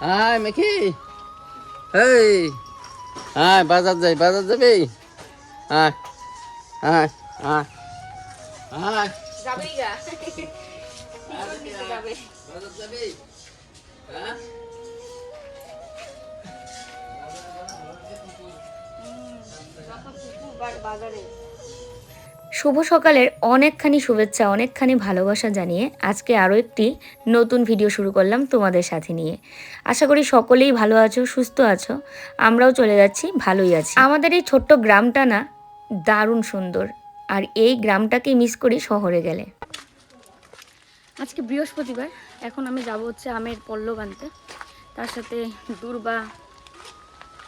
Hi. Hi, Mickey. Hey. Hi, বাজার যাই বাজার যাবি হাই হাই হাই হাই যাবেই গা যাবে বাজার যাবি হ্যাঁ বাজারে শুভ সকালের অনেকখানি শুভেচ্ছা, অনেকখানি ভালোবাসা জানিয়ে আজকে আরও একটি নতুন ভিডিও শুরু করলাম তোমাদের সাথে নিয়ে। আশা করি সকলেই ভালো আছো, সুস্থ আছো। আমরাও চলে যাচ্ছি, ভালোই আছি। আমাদের এই ছোট্ট গ্রামটা না দারুণ সুন্দর, আর এই গ্রামটাকেই মিস করি শহরে গেলে। আজকে বৃহস্পতিবার, এখন আমি যাব হচ্ছে আমের পল্লব আনতে। তার সাথে দূর্বা,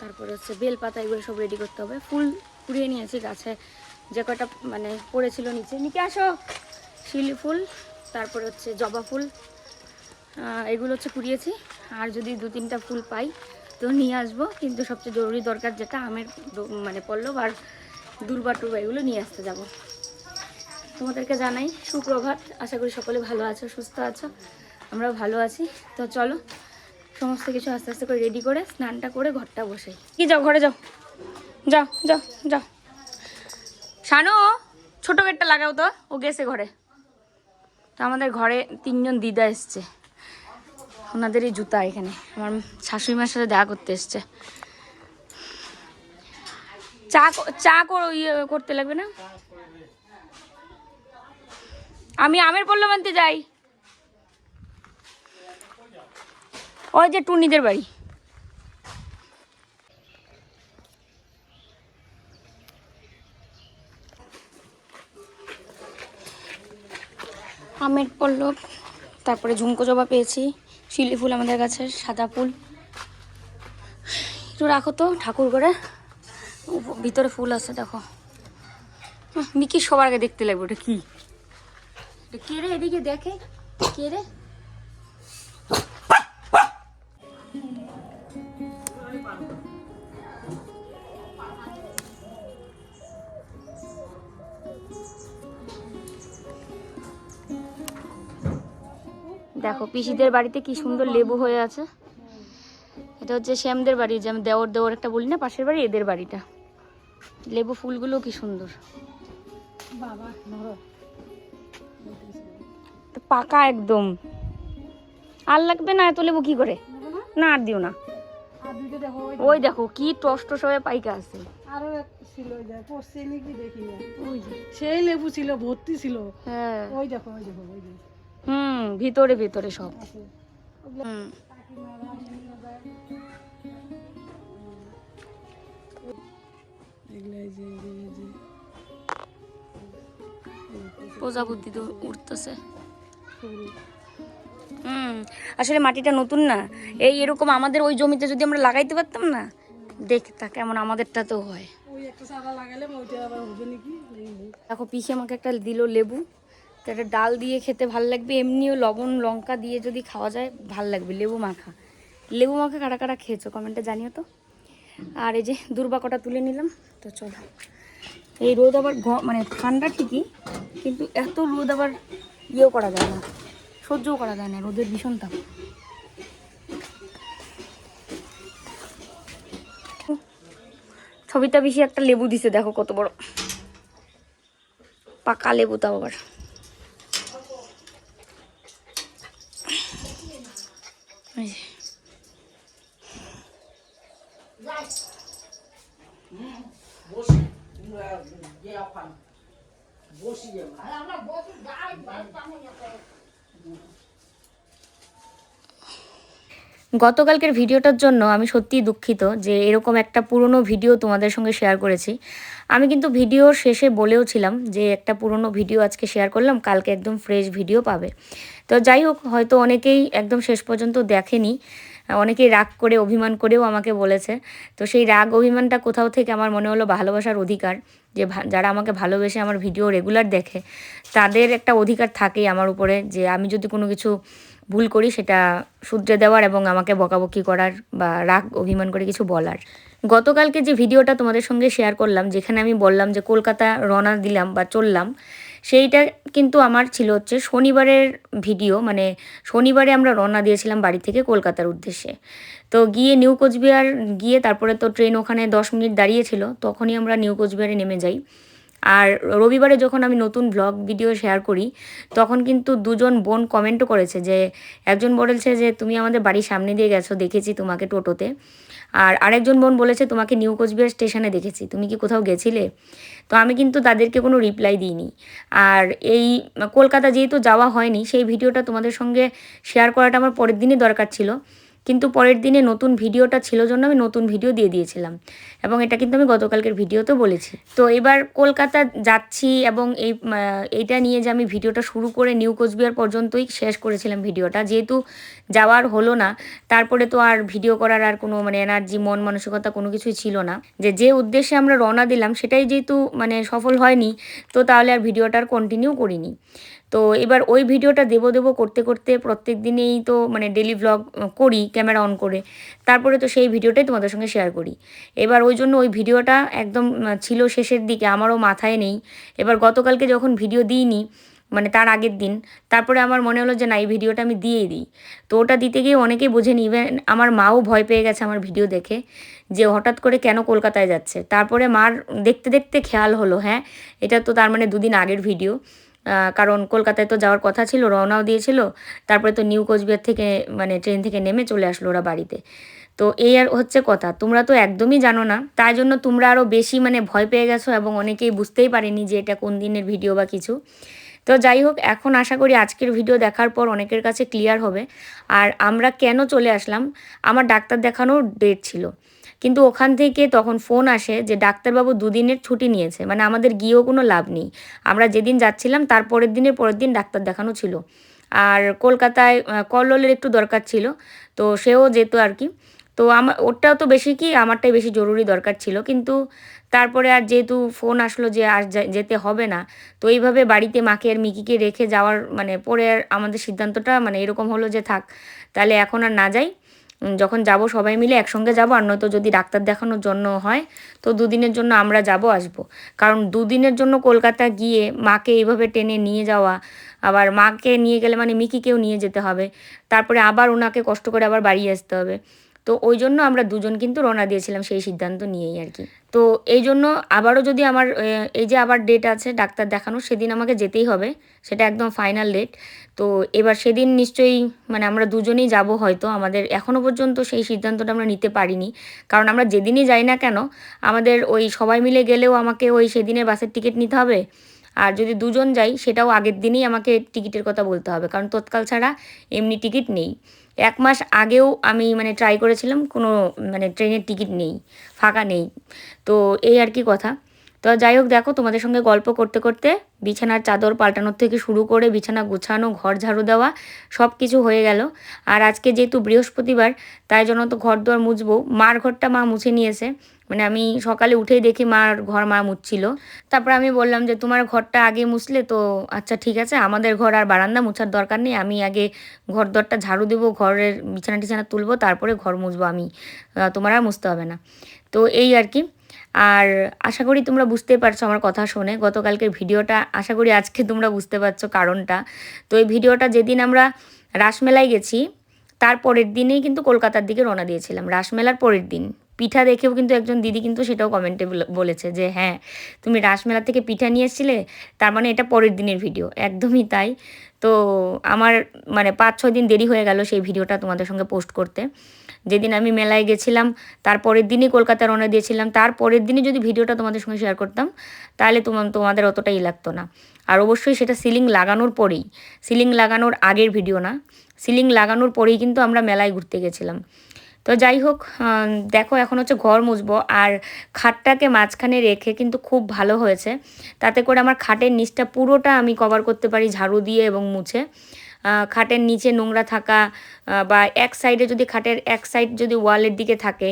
তারপরে হচ্ছে বেলপাতা, এগুলো সব রেডি করতে হবে। ফুল কুড়িয়ে নিয়েছি গাছে। যে কটা মানে পড়েছিল নিচে। নিচে আসো। শিলি ফুল, তারপরে হচ্ছে জবা ফুল। এগুলো হচ্ছে কুড়িয়েছি। আর যদি দু তিনটা ফুল পাই, তো নিয়ে আসব। কিন্তু সবচেয়ে জরুরি দরকার যেটা, আমের মানে পল্লব আর দুর্বা টুর্বা এগুলো নিয়ে আসতে যাব। তোমাদেরকে জানাই সুপ্রভাত। আশা করি সকলে ভালো আছো, সুস্থ আছো। আমরাও ভালো আছি। তো চলো, সমস্ত কিছু আস্তে আস্তে করে রেডি করে, স্নানটা করে ঘরটা বসাই। কি যাও, ঘরে যাও। যাও যাও যাও। শানু, ছোট গেটটা লাগাও তো, ও গেছে ঘরে। তো আমাদের ঘরে তিনজন দিদা এসছে। ওনাদেরই জুতা এখানে। আমার শাশুড়ি মার সাথে দেখা করতে এসছে। চা চা ইয়ে করতে লাগবে না? আমি আমের পল্লব আনতে যাই। ওই যে টুনিদের বাড়ি। আমের পল্লব, তারপরে ঝুমকো জবা পেয়েছি, শিলি ফুল আমাদের গাছের সাদা ফুল। একটু রাখো তো ঠাকুর করে ভিতরে ফুল আছে, দেখো। মিকি সবার আগে দেখতে লাগবে, ওটা কি? কে রে? এদিকে দেখে। কে রে? পিসিদের বাড়িতে কি সুন্দর লেবু হয়ে আছে? এটা হচ্ছে শ্যামদের বাড়ি যে আমি দেওর দেওর একটা বলি না পাশের বাড়ি এদের বাড়িটা। লেবু ফুলগুলো কি সুন্দর। তো পাকা একদম। আর লাগবে না এত লেবু কি করে? না? আর দিও না। ওই দেখো কি টস টস হয়ে পাইকা আছে। আরও ছিল ওই দেখো পড়ছে নাকি দেখি ওই সেই লেবু ছিল ভর্তি ছিল। হ্যাঁ। ওই দেখো ওই দেখো ওই দেখো। হুম ভিতরে ভিতরে সব। হুম। প্রজাপতি তো উঠতেছে। হুম আসলে মাটিটা নতুন না। এই এরকম আমাদের ওই জমিতে যদি আমরা লাগাইতে পারতাম না দেখ তা কেমন আমাদেরটাতেও হয় হবে নাকি? দেখি। দেখো পিসে আমাকে একটা দিল লেবু। তো একটা ডাল দিয়ে খেতে ভালো লাগবে, এমনিও লবণ, লঙ্কা দিয়ে যদি খাওয়া যায়, ভালো লাগবে। লেবু মাখা। লেবু মাখা কারা কারা খেয়েছো? কমেন্টে জানিও তো। আর এই যে দুর্বা কটা তুলে নিলাম, তো চলো। এই রোদ আবার মানে ঠান্ডা ঠিকই, কিন্তু এত রোদ আবার ইয়েও করা যায় না, সহ্যও করা যায় না, রোদের ভীষণ তাপ। ছবিটা বেশি একটা লেবু দিছে, দেখো কত বড়। পাকা লেবু তাও আবার। গতকালকের ভিডিওটার জন্য আমি সত্যিই দুঃখিত যে এরকম একটা পুরনো ভিডিও তোমাদের সঙ্গে শেয়ার করেছি। আমি কিন্তু ভিডিওর শেষে বলেও ছিলাম যে একটা পুরনো ভিডিও আজকে শেয়ার করলাম কালকে একদম ফ্রেশ ভিডিও পাবে। তো যাই হোক হয়তো অনেকেই একদম শেষ পর্যন্ত দেখেনি। অনেকেই রাগ করে, অভিমান করেও আমাকে বলেছে। তো সেই রাগ, অভিমানটা কোথাও থেকে আমার মনে হলো ভালোবাসার অধিকার, যে যারা আমাকে ভালোবেসে আমার ভিডিও রেগুলার দেখে, তাদের একটা অধিকার থাকেই আমার উপরে, যে আমি যদি কোনো কিছু ভুল করি, সেটা শুধরে দেওয়ার এবং আমাকে বকাবকি করার বা রাগ, অভিমান করে কিছু বলার। গতকালকে যে ভিডিওটা তোমাদের সঙ্গে শেয়ার করলাম, যেখানে আমি বললাম যে কলকাতা রওনা দিলাম বা চললাম সেইটা কিন্তু আমার ছিল হচ্ছে শনিবারের ভিডিও মানে শনিবারে আমরা রওনা দিয়েছিলাম বাড়ি থেকে কলকাতার উদ্দেশ্যে। তো গিয়ে নিউ কোচবিহার, গিয়ে তারপরে তো ট্রেন ওখানে দশ মিনিট দাঁড়িয়েছিল, তখনই আমরা নিউ কোচবিহারে নেমে যাই। আর রবিবারে যখন আমি নতুন ব্লগ, ভিডিও শেয়ার করি, তখন কিন্তু দুজন বোন কমেন্টও করেছে যে, একজন বলেছে যে, তুমি আমাদের বাড়ির সামনে দিয়ে গেছো, দেখেছি তোমাকে টোটোতে। আর আরেকজন বোন বলেছে, তোমাকে নিউ কোচবিহার স্টেশনে দেখেছি, তুমি কি কোথাও গেছিলে? তো আমি কিন্তু তাদেরকে কোনো রিপ্লাই দিইনি। আর এই কলকাতা যেহেতু যাওয়া হয়নি, সেই ভিডিওটা তোমাদের সঙ্গে শেয়ার করাটা আমার পরের দিনই দরকার ছিল। কিন্তু পরের দিনে নতুন ভিডিওটা ছিল জন্য আমি নতুন ভিডিও দিয়ে দিয়েছিলাম। এবং এটা কিন্তু আমি গতকালকের ভিডিওতেও বলেছি। তো এবার কলকাতা যাচ্ছি এবং এই এইটা নিয়ে যে আমি ভিডিওটা শুরু করে নিউ কোচবিহার পর্যন্তই শেষ করেছিলাম ভিডিওটা। যেহেতু যাওয়ার হলো না, তারপরে তো আর ভিডিও করার আর কোনো মানে এনার্জি, মন মানসিকতা কোনো কিছুই ছিল না। যে যে উদ্দেশ্যে আমরা রওনা দিলাম সেটাই যেহেতু মানে সফল হয়নি, তো তাহলে আর ভিডিওটা আর কন্টিনিউ করিনি। তো এবার ওই ভিডিওটা দেবো দেবো করতে করতে প্রত্যেক দিনেই তো মানে ডেলি ভ্লগ করি ক্যামেরা অন করে। তারপরে তো সেই ভিডিওটাই তোমাদের সঙ্গে শেয়ার করি। এবার ওই জন্য ওই ভিডিওটা একদম ছিল শেষের দিকে, আমারও মাথায় নেই। এবার গতকালকে যখন ভিডিও দিইনি মানে তার আগের দিন, তারপরে আমার মনে হলো যে না, এই ভিডিওটা আমি দিয়েই দিই। তো ওটা দিতে গিয়ে অনেকেই বোঝেনি ইভেন আমার মাও ভয় পেয়ে গেছে আমার ভিডিও দেখে, যে হঠাৎ করে কেন কলকাতায় যাচ্ছে। তারপরে মার দেখতে দেখতে খেয়াল হলো হ্যাঁ এটা তো তার মানে দুদিন আগের ভিডিও কারণ কলকাতায় তো যাওয়ার কথা ছিল, রওনাও দিয়েছিল, তারপরে তো নিউ কোচবিহার থেকে মানে ট্রেন থেকে নেমে চলে আসলো ওরা বাড়িতে। তো এই আর হচ্ছে কথা, তোমরা তো একদমই জানো না, তাই জন্য তোমরা আরও বেশি মানে ভয় পেয়ে গেছো এবং অনেকেই বুঝতেই পারেনি যে এটা কোন দিনের ভিডিও বা কিছু। তো যাই হোক, এখন আশা করি আজকের ভিডিও দেখার পর অনেকের কাছে ক্লিয়ার হবে। আর আমরা কেন চলে আসলাম? আমার ডাক্তার দেখানোর ডেট ছিল। কিন্তু ওখান থেকে তখন ফোন আসে যে ডাক্তারবাবু দুদিনের ছুটি নিয়েছে মানে আমাদের গিয়েও কোনো লাভ নেই। আমরা যেদিন যাচ্ছিলাম তার পরের দিনের পরের দিন ডাক্তার দেখানো ছিল। আর কলকাতায় কল্লোলের একটু দরকার ছিল, তো সেও যেত আর কি। তো আমার ওটাও তো বেশি কি, আমারটাই বেশি জরুরি দরকার ছিল। কিন্তু তারপরে আর যেহেতু ফোন আসলো যে আর যেতে হবে না, তো এইভাবে বাড়িতে মাকে আর মিকিকে রেখে যাওয়ার মানে পরে আর আমাদের সিদ্ধান্তটা মানে এরকম হলো যে থাক, তাহলে এখন আর না যাই। যখন যাব সবাই মিলে একসঙ্গে যাব, আর নয়তো যদি ডাক্তার দেখানোর জন্য হয়, তো দুদিনের জন্য আমরা যাব, আসব। কারণ দুদিনের জন্য কলকাতা গিয়ে মাকে এইভাবে টেনে নিয়ে যাওয়া, আবার মাকে নিয়ে গেলে মানে মিকিকেও নিয়ে যেতে হবে, তারপরে আবার ওনাকে কষ্ট করে আবার বাড়িয়ে আসতে হবে। তো ওই জন্য আমরা দুজন কিন্তু রওনা দিয়েছিলাম সেই সিদ্ধান্ত নিয়েই আর কি। তো এই জন্য আবারও যদি আমার এই যে আবার ডেট আছে ডাক্তার দেখানো, সেদিন আমাকে যেতেই হবে। সেটা একদম ফাইনাল ডেট তো এবার সেদিন নিশ্চয়ই মানে আমরা দুজনেই যাব হয়তো। আমাদের এখনও পর্যন্ত সেই সিদ্ধান্তটা আমরা নিতে পারিনি। কারণ আমরা যেদিনই যাই না কেন, আমাদের ওই সবাই মিলে গেলেও আমাকে ওই সেদিনের বাসের টিকিট নিতে হবে। আর যদি দুজন যাই, সেটাও আগের দিনই আমাকে টিকিটের কথা বলতে হবে, কারণ তৎকাল ছাড়া এমনি টিকিট নেই। এক মাস আগেও আমি মানে ট্রাই করেছিলাম, কোনো মানে ট্রেনের টিকিট নেই, ফাঁকা নেই। তো এই আর কি কথা। তো যাই হোক, দেখো তোমাদের সঙ্গে গল্প করতে করতে বিছানার চাদর পাল্টানোর থেকে শুরু করে বিছানা গুছানো, ঘর ঝাড়ু দেওয়া সব কিছু হয়ে গেল। আর আজকে যেহেতু বৃহস্পতিবার, তাই জন্য তো ঘর দোয়ার মুছবো। মার ঘরটা মা মুছে নিয়েছে। মানে আমি সকালে উঠেই দেখি মার ঘর মা মুছছিল। তারপর আমি বললাম যে, তোমার ঘরটা আগে মুছলে তো আচ্ছা ঠিক আছে, আমাদের ঘর আর বারান্দা মুছার দরকার নেই, আমি আগে ঘর দরটা ঝাড়ু দেবো, ঘরের বিছানা টিছানা তুলবো, তারপরে ঘর মুছবো আমি তোমার আর মুছতে হবে না। তো এই আর কি। আর আশা করি তোমরা বুঝতে পারছ আমার কথা শুনে, গতকালকের ভিডিওটা, আশা করি আজকে তোমরা বুঝতে পারছ কারণটা। তো এই ভিডিওটা যেদিন আমরা রাসমেলায় গেছি, তার পরের দিনেই কিন্তু কলকাতার দিকে রওনা দিয়েছিলাম, রাসমেলার পরের দিন। পিঠা দেখেও কিন্তু একজন দিদি কিন্তু সেটাও কমেন্টে বলেছে যে হ্যাঁ তুমি রাসমেলা থেকে পিঠা নিয়ে এসেছিলে, তার মানে এটা পরের দিনের ভিডিও একদমই তাই। তো আমার মানে পাঁচ, ছয় দিন দেরি হয়ে গেল সেই ভিডিওটা তোমাদের সঙ্গে পোস্ট করতে। যেদিন আমি মেলায় গেছিলাম, তার পরের দিনই কলকাতা রওনা দিয়েছিলাম। তার পরের দিনই যদি ভিডিওটা তোমাদের সঙ্গে শেয়ার করতাম, তাহলে তোমার তোমাদের অতটাই লাগতো না। আর অবশ্যই সেটা সিলিং লাগানোর পরেই সিলিং লাগানোর আগের ভিডিও না সিলিং লাগানোর পরেই কিন্তু আমরা মেলায় ঘুরতে গেছিলাম। তো যাই হোক দেখো এখন হচ্ছে ঘর মুছবো আর খাটটাকে মাঝখানে রেখে কিন্তু খুব ভালো হয়েছে। তাতে করে আমার খাটের নিচটা পুরোটা আমি কভার করতে পারি ঝাড়ু দিয়ে এবং মুছে। খাটের নিচে নোংরা থাকা বা এক সাইডে যদি খাটের এক সাইড যদি ওয়ালের দিকে থাকে,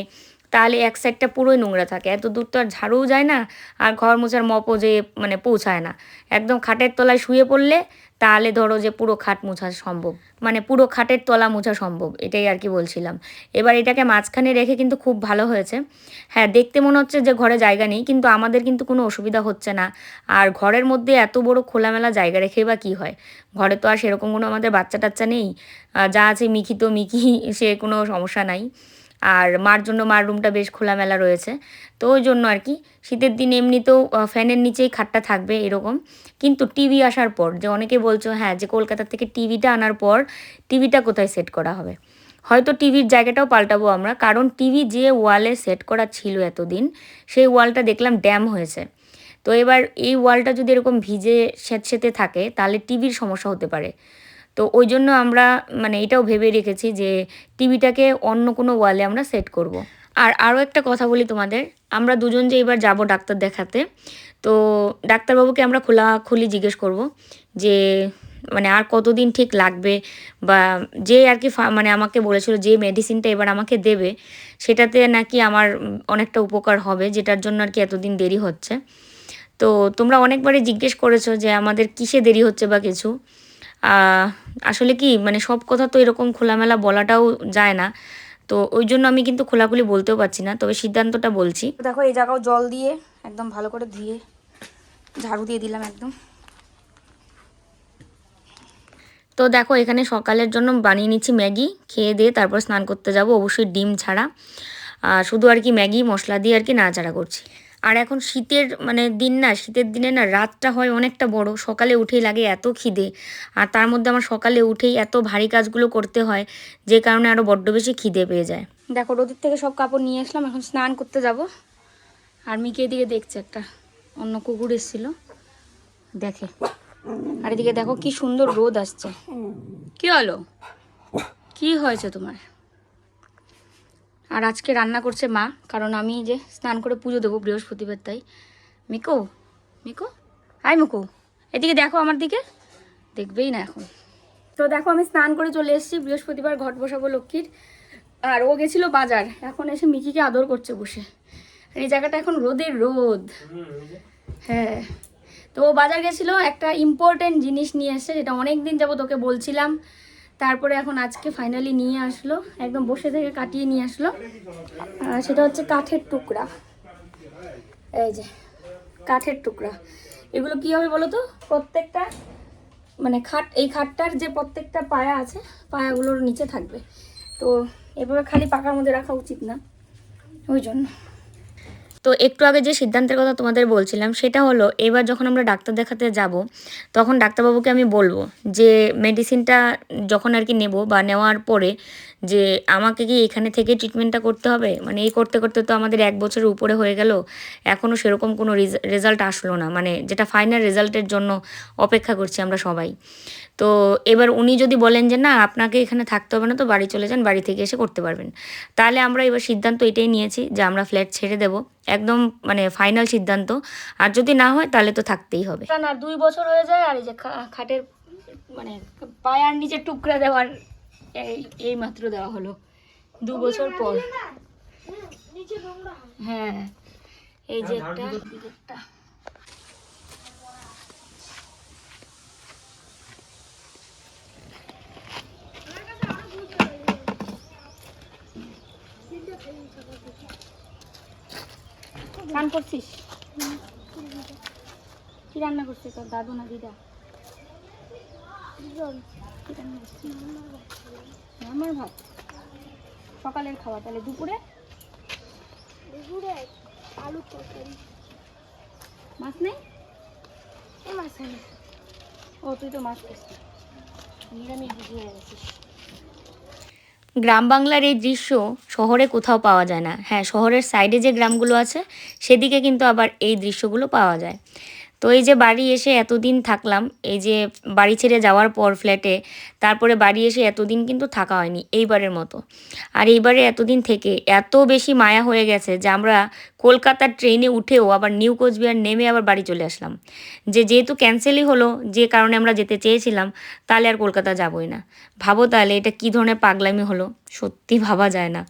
তাহলে এক সাইডটা পুরোই নোংরা থাকে। এত দূর তো আর ঝাড়ুও যায় না, আর ঘর মোছার মপও যে মানে পৌঁছায় না। একদম খাটের তলায় শুয়ে পড়লে তাহলে ধরো যে পুরো খাট মোছা সম্ভব মানে পুরো খাটের তলা মোছা সম্ভব, এটাই আর কি বলছিলাম। এবার এটাকে মাঝখানে রেখে কিন্তু খুব ভালো হয়েছে। হ্যাঁ দেখতে মনে হচ্ছে যে ঘরে জায়গা নেই, কিন্তু আমাদের কিন্তু কোনো অসুবিধা হচ্ছে না। আর ঘরের মধ্যে এত বড় খোলামেলা জায়গা রেখে বা কী হয়? ঘরে তো আর সেরকম কোনো আমাদের বাচ্চা টাচ্চা নেই যা আছে মিকি তো মিকি সে কোনো সমস্যা নাই। আর মার জন্য মার রুমটা বেশ খোলামেলা রয়েছে। তো ওই জন্য আর কি, শীতের দিন এমনিতেও ফ্যানের নিচেই খাটটা থাকবে এরকম। কিন্তু টিভি আসার পর, যে অনেকে বলছো হ্যাঁ যে কলকাতা থেকে টিভিটা আনার পর টিভিটা কোথায় সেট করা হবে? হয়তো টিভির জায়গাটাও পাল্টাবো আমরা, কারণ টিভি যে ওয়ালে সেট করা ছিল এতদিন, সেই ওয়ালটা দেখলাম ড্যাম হয়েছে। তো এবার এই ওয়ালটা যদি এরকম ভিজে স্যাঁতসেঁতে থাকে, তাহলে টিভির সমস্যা হতে পারে। তো ওই জন্য আমরা মানে এটাও ভেবে রেখেছি যে টিভিটাকে অন্য কোনো ওয়ালে আমরা সেট করব। আর আরও একটা কথা বলি তোমাদের, আমরা দুজন যে এবার যাব ডাক্তার দেখাতে, তো ডাক্তারবাবুকে আমরা খোলা খুলি জিজ্ঞেস করব যে মানে আর কতদিন ঠিক লাগবে বা যে আর কি মানে আমাকে বলেছিল যে মেডিসিনটা এবার আমাকে দেবে, সেটাতে নাকি আমার অনেকটা উপকার হবে, যেটার জন্য আর কি এতদিন দেরি হচ্ছে তো তোমরা অনেকবারই জিজ্ঞেস করেছ যে আমাদের কিসে দেরি হচ্ছে বা কিছু আসলে কি মানে সব কথা তো এরকম খোলামেলা বলাটাও যায় না। তো ওই জন্য আমি কিন্তু খোলাখুলি বলতেও পারছি না তবে সিদ্ধান্তটা বলছি। দেখো এই জায়গাও জল দিয়ে একদম ভালো করে ধুয়ে ঝাড়ু দিয়ে দিলাম একদম। তো দেখো এখানে সকালের জন্য বানিয়ে নিচ্ছি ম্যাগি খেয়ে দিয়ে তারপর স্নান করতে যাব অবশ্যই ডিম ছাড়া। আর শুধু আর কি ম্যাগি মশলা দিয়ে আর কি নাড়াচাড়া করছি। আর এখন শীতের মানে দিন না, শীতের দিনে না রাতটা হয় অনেকটা বড়। সকালে উঠেই লাগে এত খিদে। আর তার মধ্যে আমার সকালে উঠেই এত ভারী কাজগুলো করতে হয়, যে কারণে আরও বড্ড বেশি খিদে পেয়ে যায়। দেখো, রোদের থেকে সব কাপড় নিয়ে আসলাম, এখন স্নান করতে যাব। আর মিকে এদিকে দেখছে একটা, অন্য কুকুর এসেছিল। দেখে। আর এদিকে দেখো কি সুন্দর রোদ আসছে। কি হলো? কি হয়েছে তোমার? আর আজকে রান্না করছে মা, কারণ আমি যে স্নান করে পুজো দেবো বৃহস্পতিবার, তাই। মিকো মিকো? আয় মিকো, এদিকে দেখো আমার দিকে। দেখবেই না এখন। তো দেখো আমি স্নান করে চলে এসেছি, বৃহস্পতিবার ঘট বসাবো লক্ষ্মীর। আর ও গেছিল বাজার, এখন এসে মিকিকে আদর করছে বসে। আর এই জায়গাটা এখন রোদের রোদ। হ্যাঁ। তো ও বাজার গেছিল একটা ইম্পর্টেন্ট জিনিস নিয়ে এসছে যেটা অনেক দিন যাব তোকে বলছিলাম। তারপরে এখন আজকে ফাইনালি নিয়ে আসলো, একদম বসে থেকে কাটিয়ে নিয়ে আসলো। সেটা হচ্ছে কাঠের টুকরা। এই যে, কাঠের টুকরা। এগুলো কী হবে বলো তো প্রত্যেকটা মানে খাট, এই খাটটার যে প্রত্যেকটা পায়া আছে, পায়াগুলোর নিচে থাকবে। তো এভাবে খালি পাকার মধ্যে রাখা উচিত না, ওই জন্য। তো একটু আগে যে সিদ্ধান্তের কথা তোমাদের বলছিলাম, সেটা হলো এবার যখন আমরা ডাক্তার দেখাতে যাব, তখন ডাক্তারবাবুকে আমি বলব যে মেডিসিনটা যখন আর কি নেব বা নেওয়ার পরে যে আমাকে কি এখানে থেকে ট্রিটমেন্টটা করতে হবে? মানে এই করতে করতে তো আমাদের এক বছরের উপরে হয়ে গেল এখনও সেরকম কোনো রেজাল্ট আসলো না। মানে যেটা ফাইনাল রেজাল্টের জন্য অপেক্ষা করছি আমরা সবাই। তো এবার উনি যদি বলেন যে, না, আপনাকে এখানে থাকতে হবে না তো বাড়ি চলে যান, বাড়ি থেকে এসে করতে পারবেন। তাহলে আমরা এবার সিদ্ধান্ত এটাই নিয়েছি যে, আমরা ফ্ল্যাট ছেড়ে দেব। একদম মানে ফাইনাল সিদ্ধান্ত। আর যদি না হয়, তাহলে তো থাকতেই হবে। না দুই বছর হয়ে যায় আর এই যে খাটের মানে পায়ার নিচে টুকরা দেওয়ার এই মাত্র দেওয়া হলো। দু বছর পর। হ্যাঁ এই যে একটা গান করছিস? কি রান্না করছিস তোর দাদু না দিদা? আমার ভাত। সকালের খাওয়া তাহলে দুপুরে? দুপুরে আলু তরকারি। মাছ নেই? মাছ আনি ও তুই তো মাছ খাস নিরামিষ বুঝি হয়ে গেছিস গ্রাম বাংলার এই দৃশ্য শহরে কোথাও পাওয়া যায় না। হ্যাঁ শহরের সাইডে যে গ্রামগুলো আছে, সেদিকে কিন্তু আবার এই দৃশ্যগুলো পাওয়া যায়। তো এই যে বাড়ি এসে এতদিন থাকলাম এই যে বাড়ি ছেড়ে যাওয়ার পর ফ্ল্যাটে তারপরে বাড়ি এসে এতদিন কিন্তু থাকা হয়নি এইবারের মতো। আর এইবারে এতদিন থেকে এত বেশি মায়া হয়ে গেছে যে আমরা কলকাতার ট্রেনে উঠেও আবার নিউ কোচবিহার নেমে আবার বাড়ি চলে আসলাম। যে যেহেতু ক্যান্সেলই হলো যে কারণে আমরা যেতে চেয়েছিলাম তাহলে আর কলকাতা যাবই না। ভাবো তাহলে এটা কী ধরনের পাগলামি হলো? সত্যি ভাবা যায় না।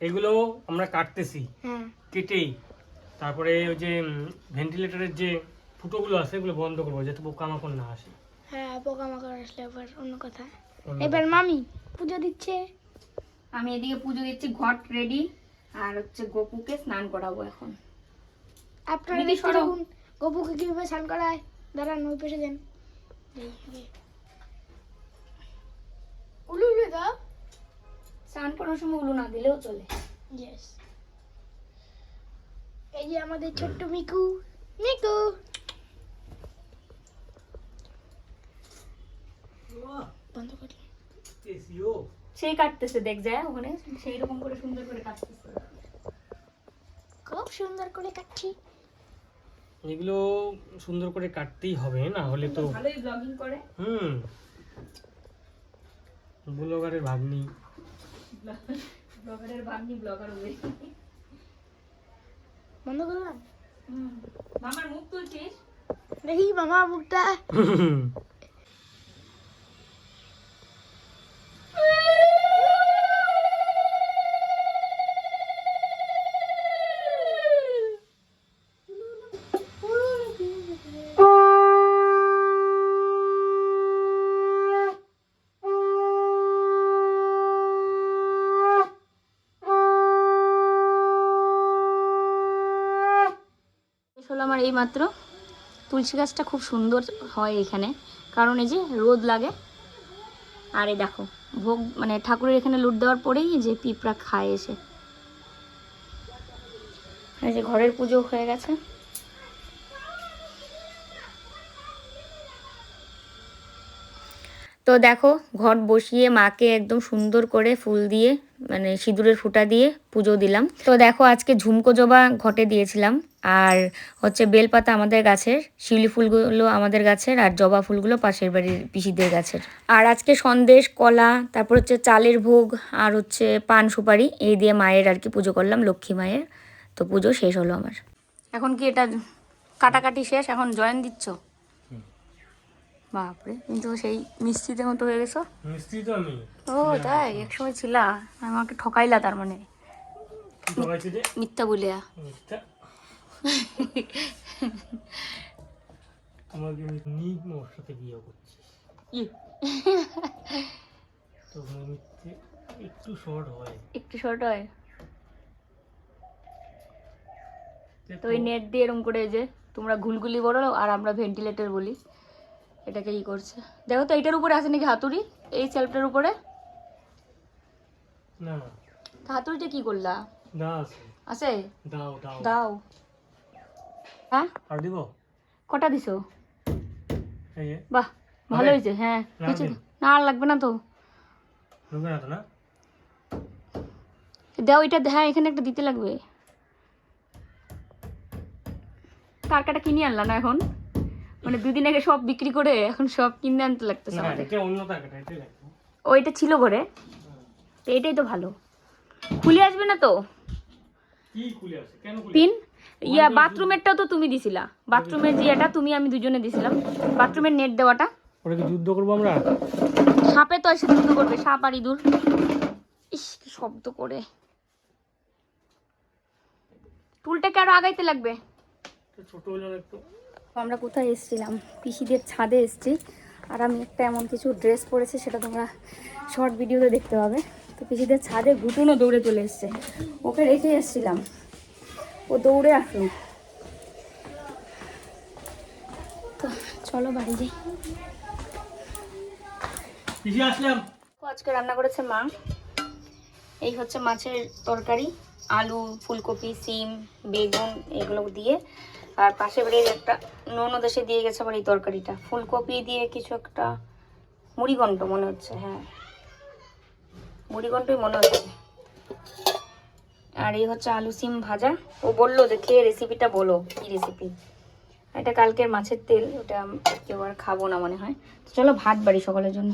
এগুলো আমরা কাটতেছি। হ্যাঁ। কেটেই। তারপরে ওই যে ভেন্টিলেটরের যে ফুটোগুলো আছে এগুলো বন্ধ করব যাতে পোকামাকড় না আসে। হ্যাঁ পোকামাকড় আসলে আবার অন্য কথা। এবার মামি পুজো দিচ্ছে? আমি এদিকে পুজো দিচ্ছি ঘট রেডি আর হচ্ছে গোপুকে স্নান করাবো এখন। আপনারা দিদি দেখতে। থাকুন গপুকে কীভাবে স্নান করায়? দাঁড়ান ওই পেশে দেন। উলু উলু দাও। স্নান করার সময় উলু না দিলেও চলে। ইয়েস এই যে আমাদের ছোট্ট মিকু। মিকু। বন্ধ সেই কাটতেছে দেখ যায় ওখানে সেই রকম করে সুন্দর করে কাটতেছে। খুব সুন্দর করে কাটছি। এগুলো সুন্দর করে কাটতেই হবে না হলে তো ভালোই ব্লগিং করে। হুম। ব্লগারের ভাগ্নি। ব্লগারের ভাগ্নি ব্লগার হবে বন্ধ করলাম মামার মুখ তুলছিস? দেখি মামা মুখটা। মাত্র তুলসী গাছটা খুব সুন্দর হয় এখানে। কারণ এই যে রোদ লাগে। আরে দেখো, ভোগ মানে ঠাকুরের এখানে লুট দেওয়ার পরেই যে পিঁপড়া খায় এসে। এই যে ঘরের পুজো হয়ে গেছে। তো দেখো, ঘট বসিয়ে মাকে একদম সুন্দর করে ফুল দিয়ে মানে সিঁদুরের ফুটা দিয়ে পুজো দিলাম। তো দেখো, আজকে ঝুমকো জবা ঘটে দিয়েছিলাম। আর হচ্ছে বেলপাতা আমাদের গাছের, শিউলি ফুলগুলো আমাদের গাছের, আর জবা ফুলগুলো পাশের বাড়ির পিসিদের গাছের। আর আজকে সন্দেশ, কলা, তারপর হচ্ছে চালের ভোগ, আর হচ্ছে পান সুপারি, এই দিয়ে মায়ের আর কি পুজো করলাম, লক্ষ্মী মায়ের। তো পুজো শেষ হলো আমার। এখন কি এটা কাটাকাটি শেষ? এখন জয়েন দিচ্ছ? বাপরে কিন্তু সেই মিস্ত্রিদের মতো হয়ে গেছো। মিস্ত্রি তো আমি। ও তাই? একসময় ছিলা আমাকে ঠকাইলা তার মানে। মিথ্যা বলিয়া। মিথ্যা? তোমাকে নিজ মোর সাথে বিয়ে করছি। তো মিথ্যে একটু শর্ট হয়। একটু শর্ট হয়। তো নেট দিয়ে এরকম করে যে তোমরা ঘুলগুলি বলো আর আমরা ভেন্টিলেটর বলি। এটাকে ই করছে। দেখো তো এইটার উপরে আছে নাকি হাতুড়ি? এই সেলফটার উপরে? না। না হাতুড়িটা কি করলা? দা আছে। আছে? দাও দাও। দাও। হ্যাঁ? আর দিব? কটা দিছো? এই বাহ ভালো? হয়েছে হ্যাঁ। না কিছু না আর লাগবে না তো। ঢুকে না তো না? দাও এটা হ্যাঁ এখানে একটা দিতে লাগবে। টাকাটা কিনে আনলা না এখন? মানে দুদিন আগে সব বিক্রি করে এখন সব কিনে আনতে লাগতেছে না আমাদের। এটা অন্য টাকাটা এটাই লাগবে। ওইটা ছিল ঘরে। তো এটাই তো ভালো। খুলে আসবে না তো? কি খুলে আছে কেন খুলে পিন? ইয়া বাথরুমেরটাও তো তুমি দিছিলা। বাথরুমের যে এটা তুমি আমি দুজনে দিছিলাম। বাথরুমের নেট দেওয়াটা। ওটা কি যুদ্ধ করব আমরা? সাপে তো এসে যুদ্ধ করবে সাপ আর ইঁদুর। ইস কি শব্দ করে। টুলটাকে আরও আগাইতে লাগবে। ছোট হলো একটু? আমরা কোথায় এসেছিলাম। পিসিদের ছাদে এসেছি। আর আমি একটা এমন কিছু ড্রেস পরেছি সেটা তোমরা শর্ট ভিডিওতে দেখতে পাবে। তো পিসিদের ছাদে ঘুটুনও দৌড়ে চলে এসছে। ওকে রেখে এসেছিলাম। ও দৌড়ে আসলো। তো চলো বাড়ি যাই। আসলাম। আজকে রান্না করেছে মা। এই হচ্ছে মাছের তরকারি আলু ফুলকপি সিম বেগুন এগুলো দিয়ে আর পাশে বাড়ির একটা ননদ এসে দিয়ে গেছে আবার এই তরকারিটা। ফুলকপি দিয়ে কিছু একটা মুড়িঘণ্ট মনে হচ্ছে হ্যাঁ। মুড়িঘণ্টই মনে হচ্ছে। আর এই হচ্ছে আলু সিম ভাজা। ও বলল যে, খেয়ে রেসিপিটা বলো, কি রেসিপি এটা কালকের মাছের তেল, ওটা কেউ আর খাব না মনে হয়। তো চলো, ভাত বাড়ি সকলের জন্য।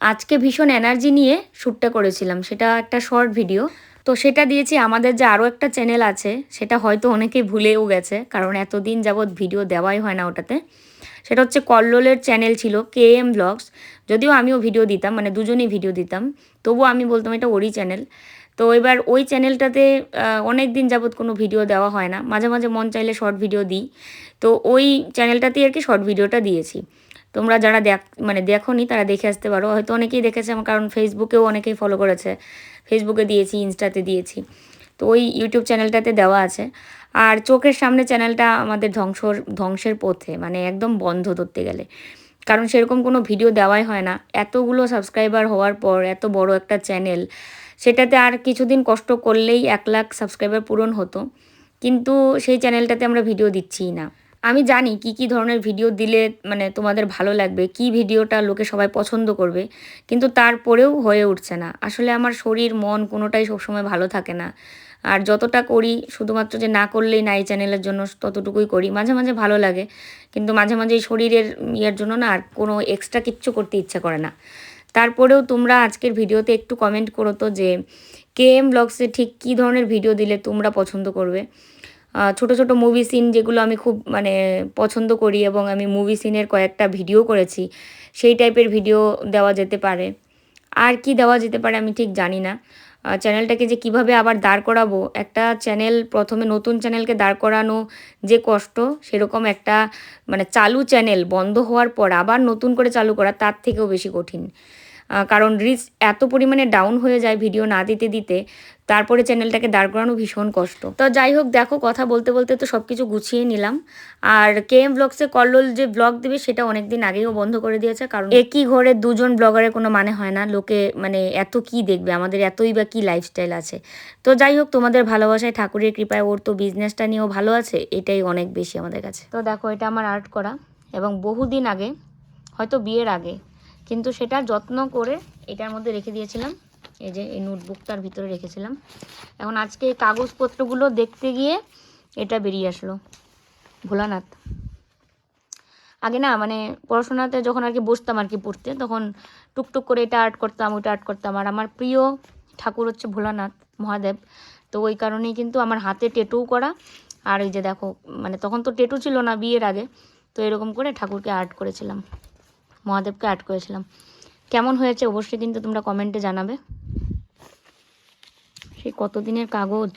আজকে ভীষণ এনার্জি নিয়ে শ্যুটটা করেছিলাম। সেটা একটা শর্ট ভিডিও তো সেটা দিয়েছি, আমাদের যে আরও একটা চ্যানেল আছে, সেটা হয়তো অনেকেই ভুলেও গেছে, কারণ এতদিন যাবৎ ভিডিও দেওয়াই হয় না ওটাতে। সেটা হচ্ছে কল্লোলের চ্যানেল ছিল কে এম ব্লগস। যদিও আমিও ভিডিও দিতাম মানে দুজনেই ভিডিও দিতাম, তবুও আমি বলতাম এটা ওরই চ্যানেল তো এবার ওই চ্যানেলটাতে অনেক দিন যাবৎ কোনো ভিডিও দেওয়া হয় না। মাঝে মাঝে মন চাইলে শর্ট ভিডিও দিই। তো ওই চ্যানেলটাতেই আর কি শর্ট ভিডিওটা দিয়েছি। তোমরা যারা দেখ মানে দেখোনি তারা দেখে আসতে পারো। হয়তো অনেকেই দেখেছে আমার, কারণ ফেসবুকেও অনেকেই ফলো করেছে। ফেসবুকে দিয়েছি ইনস্টাতে দিয়েছি। তো ওই ইউটিউব চ্যানেলটাতে দেওয়া আছে। আর চোখের সামনে চ্যানেলটা আমাদের ধ্বংসর, ধ্বংসের পথে মানে একদম বন্ধ ধরতে গেলে। কারণ সেরকম কোনো ভিডিও দেওয়াই হয় না। এতগুলো সাবস্ক্রাইবার হওয়ার পর, এত বড় একটা চ্যানেল সেটাতে আর কিছুদিন কষ্ট করলেই এক লাখ সাবস্ক্রাইবার পূরণ হতো। কিন্তু সেই চ্যানেলটাতে আমরা ভিডিও দিচ্ছিই না। আমি জানি কি কি ধরনের ভিডিও দিলে মানে তোমাদের ভালো লাগবে, কি ভিডিওটা লোকে সবাই পছন্দ করবে, কিন্তু তারপরেও হয়ে উঠছে না। আসলে আমার শরীর, মন কোনোটাই সবসময় ভালো থাকে না। আর যতটা করি, শুধুমাত্র যে না করলেই না এই চ্যানেলের জন্য ততটুকুই করি, মাঝে মাঝে ভালো লাগে, কিন্তু মাঝে মাঝে এই শরীরের ইয়ের জন্য না আর কোনো এক্সট্রা কিচ্ছু করতে ইচ্ছা করে না। তারপরেও তোমরা আজকের ভিডিওতে একটু কমেন্ট করো তো যে কে এম ব্লগসে ঠিক কী ধরনের ভিডিও দিলে তোমরা পছন্দ করবে? ছোট ছোট মুভি সিন যেগুলো আমি খুব মানে পছন্দ করি এবং আমি মুভি সিনের কয়েকটা ভিডিও করেছি, সেই টাইপের ভিডিও দেওয়া যেতে পারে। আর কি দেওয়া যেতে পারে আমি ঠিক জানি না। চ্যানেলটাকে যে কীভাবে আবার দাঁড় করাবো, একটা চ্যানেল প্রথমে নতুন চ্যানেলকে দাঁড় করানো যে কষ্ট, সেরকম একটা মানে চালু চ্যানেল বন্ধ হওয়ার পর আবার নতুন করে চালু করা, তার থেকেও বেশি কঠিন। কারণ রিচ এত পরিমাণে ডাউন হয়ে যায় ভিডিও না দিতে দিতে, তারপরে চ্যানেলটাকে দাঁড় করানো ভীষণ কষ্ট। তো যাই হোক, দেখো, কথা বলতে বলতে তো সব কিছু গুছিয়ে নিলাম। আর কে এম ব্লগসে কল্লোল যে ব্লগ দেবে, সেটা অনেক দিন আগেও বন্ধ করে দিয়েছে, কারণ একই ঘরে দুজন ব্লগারের কোনো মানে হয় না। লোকে মানে এত কি দেখবে? আমাদের এতই বা কি লাইফস্টাইল আছে? তো যাই হোক, তোমাদের ভালোবাসায়, ঠাকুরের কৃপায় ওর তো বিজনেসটা নিয়েও ভালো আছে, এটাই অনেক বেশি আমাদের কাছে। তো দেখো, এটা আমার আর্ট করা। এবং বহুদিন আগে, হয়তো বিয়ের আগে কিন্তু সেটা যত্ন করে এটার মধ্যে রেখে দিয়েছিলাম। এই যে এই নোটবুকটার ভিতরে রেখেছিলাম। এখন আজকে এই কাগজপত্রগুলো দেখতে গিয়ে এটা বেরিয়ে আসলো। ভোলানাথ। আগে না মানে পড়াশোনাতে যখন আর কি বসতাম আর কি পড়তে, তখন টুকটুক করে এটা আর্ট করতাম, ওইটা আর্ট করতাম। আর আমার প্রিয় ঠাকুর হচ্ছে ভোলানাথ মহাদেব। তো ওই কারণেই কিন্তু আমার হাতে টেটুও করা। আর এই যে দেখো মানে তখন তো টেটু ছিল না বিয়ের আগে। তো এরকম করে ঠাকুরকে আর্ট করেছিলাম। মহাদেবকে অ্যাড করেছিলাম। কেমন হয়েছে অবশ্যই কিন্তু তোমরা কমেন্টে জানাবে। সেই কতদিনের কাগজ?